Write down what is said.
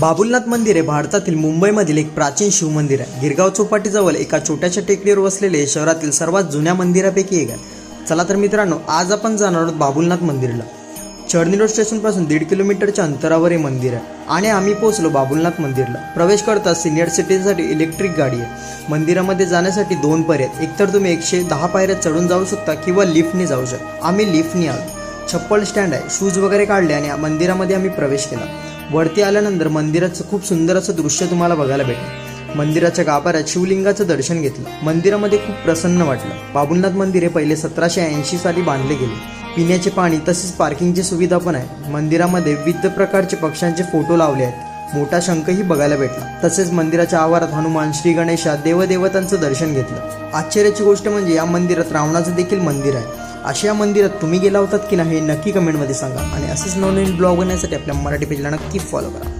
बाबुलनाथ मंदिर हे भारतातील मुंबईमधील एक प्राचीन शिवमंदिर आहे. गिरगाव चौपाटीजवळ एका छोट्याशा टेकडीवर वसलेले शहरातील सर्वात जुन्या मंदिरापैकी एक आहे. चला तर मित्रांनो आज आपण जाणार आहोत बाबुलनाथ मंदिरला. चर्नी रोड स्टेशनपासून दीड किलोमीटरच्या अंतरावर हे मंदिर आहे. आणि आम्ही पोहोचलो बाबुलनाथ मंदिरला. प्रवेश करता सिनियर सिटीजनसाठी इलेक्ट्रिक गाडी आहे. मंदिरामध्ये जाण्यासाठी दोन पर्याय आहेत. एकतर तुम्ही एकशे दहा पायऱ्या चढून जाऊ शकता किंवा लिफ्टने जाऊ शकता. आम्ही लिफ्टने आलो. छप्पल स्टँड आहे. शूज वगैरे काढले आणि मंदिरामध्ये आम्ही प्रवेश केला. वरती आल्यानंतर मंदिराचं खूप सुंदर असं दृश्य तुम्हाला बघायला भेटेल. मंदिराच्या गाभाऱ्यात शिवलिंगाचं दर्शन घेतलं. मंदिरामध्ये खूप प्रसन्न वाटलं. बाबुलनाथ मंदिर हे पहिले सतराशे ऐंशी साली बांधले गेले. पिण्याचे पाणी तसेच पार्किंगची सुविधा पण आहे. मंदिरामध्ये विविध प्रकारचे पक्ष्यांचे फोटो लावले आहेत. मोठा शंखही बघायला भेटला. तसेच मंदिराच्या आवारात हनुमान श्री गणेशा देवदेवतांचं दर्शन घेतलं. आश्चर्याची गोष्ट म्हणजे या मंदिरात रावणाचं देखील मंदिर आहे. अशा मंदिरात तुम्ही गेला होतात की नाही हे नक्की कमेंटमध्ये सांगा. आणि असेच नवनवीन ब्लॉग बनण्यासाठी आपल्या मराठी पेजला नक्की फॉलो करा.